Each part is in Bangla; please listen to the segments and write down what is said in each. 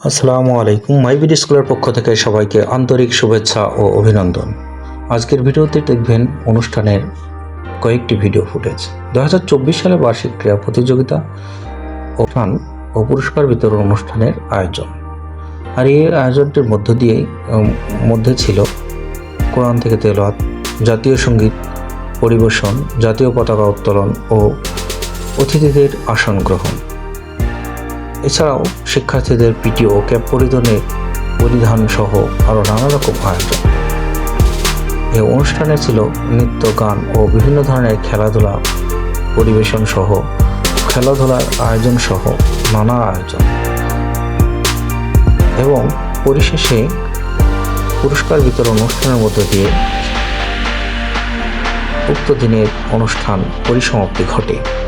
আসসালামু আলাইকুম মাইবিড স্কুলের পক্ষ থেকে সবাইকে আন্তরিক শুভেচ্ছা ও অভিনন্দন। আজকের ভিডিওতে দেখবেন অনুষ্ঠানের কয়েকটি ভিডিও ফুটেজ দু হাজার চব্বিশ সালে বার্ষিক ক্রীড়া প্রতিযোগিতা অনুষ্ঠান ও পুরস্কার বিতরণ অনুষ্ঠানের আয়োজন। আর এই আয়োজনটির মধ্য দিয়েই মধ্যে ছিল কোরআন থেকে তেলাওয়াত, জাতীয় সংগীত পরিবেশন, জাতীয় পতাকা উত্তোলন ও অতিথিদের আসন গ্রহণ। এছাড়াও শিক্ষার্থীদের পিটিও ক্যাপ পরিধানের পরিধান সহ আরও নানা রকম আয়োজন। এই অনুষ্ঠানে ছিল নৃত্য, গান ও বিভিন্ন ধরনের খেলাধুলা পরিবেশন সহ, খেলাধুলার আয়োজন সহ নানা আয়োজন। এবং পরিশেষে পুরস্কার বিতরণ অনুষ্ঠানের মধ্য দিয়ে উক্ত দিনের অনুষ্ঠান পরিসমাপ্তি ঘটে।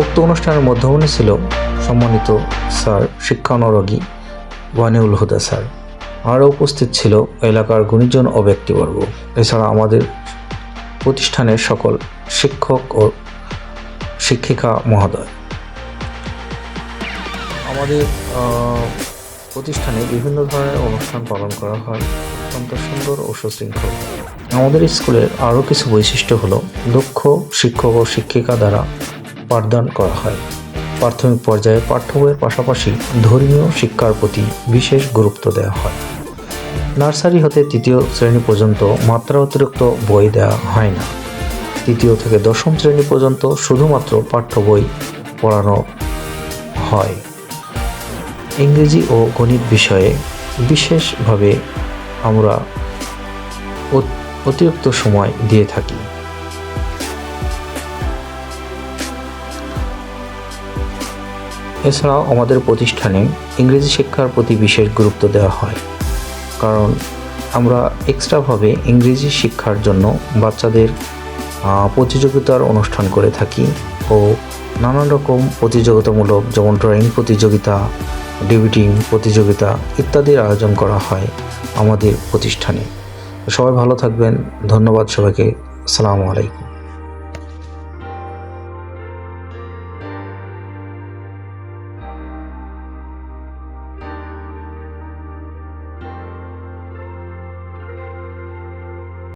উক্ত অনুষ্ঠানের মধ্যমণি ছিল সম্মানিত স্যার শিক্ষানুরাগী ওয়ানিউল হুদা স্যার। আরও উপস্থিত ছিল এলাকার গুণীজন ও ব্যক্তিবর্গ। এছাড়া আমাদের প্রতিষ্ঠানের সকল শিক্ষক ও শিক্ষিকা মহোদয়। আমাদের প্রতিষ্ঠানে বিভিন্ন ধরনের অনুষ্ঠান পালন করা হয়। অত্যন্ত সুন্দর ও সুশৃঙ্খল। আমাদের স্কুলের আরও কিছু বৈশিষ্ট্য হলো, দক্ষ শিক্ষক ও শিক্ষিকা দ্বারা পাঠদান করা হয়। প্রাথমিক পর্যায়ে পাঠ্য বইয়ের পাশাপাশি ধর্মীয় শিক্ষার প্রতি বিশেষ গুরুত্ব দেওয়া হয়। নার্সারি হতে তৃতীয় শ্রেণি পর্যন্ত মাত্রা অতিরিক্ত বই দেওয়া হয় না। তৃতীয় থেকে দশম শ্রেণি পর্যন্ত শুধুমাত্র পাঠ্য বই পড়ানো হয়। ইংরেজি ও গণিত বিষয়ে বিশেষভাবে আমরা অতিরিক্ত সময় দিয়ে থাকি। এছাড়াও আমাদের প্রতিষ্ঠানে ইংরেজি শিক্ষার প্রতি বিশেষ গুরুত্ব দেওয়া হয়। কারণ আমরা এক্সট্রাভাবে ইংরেজি শিক্ষার জন্য বাচ্চাদের প্রতিযোগিতার অনুষ্ঠান করে থাকি ও নানান রকম প্রতিযোগিতামূলক যেমন ড্রয়িং প্রতিযোগিতা ডিবেটিং প্রতিযোগিতা ইত্যাদির আয়োজন করা হয় আমাদের প্রতিষ্ঠানে। সবাই ভালো থাকবেন। ধন্যবাদ সবাইকে। আসসালামু আলাইকুম।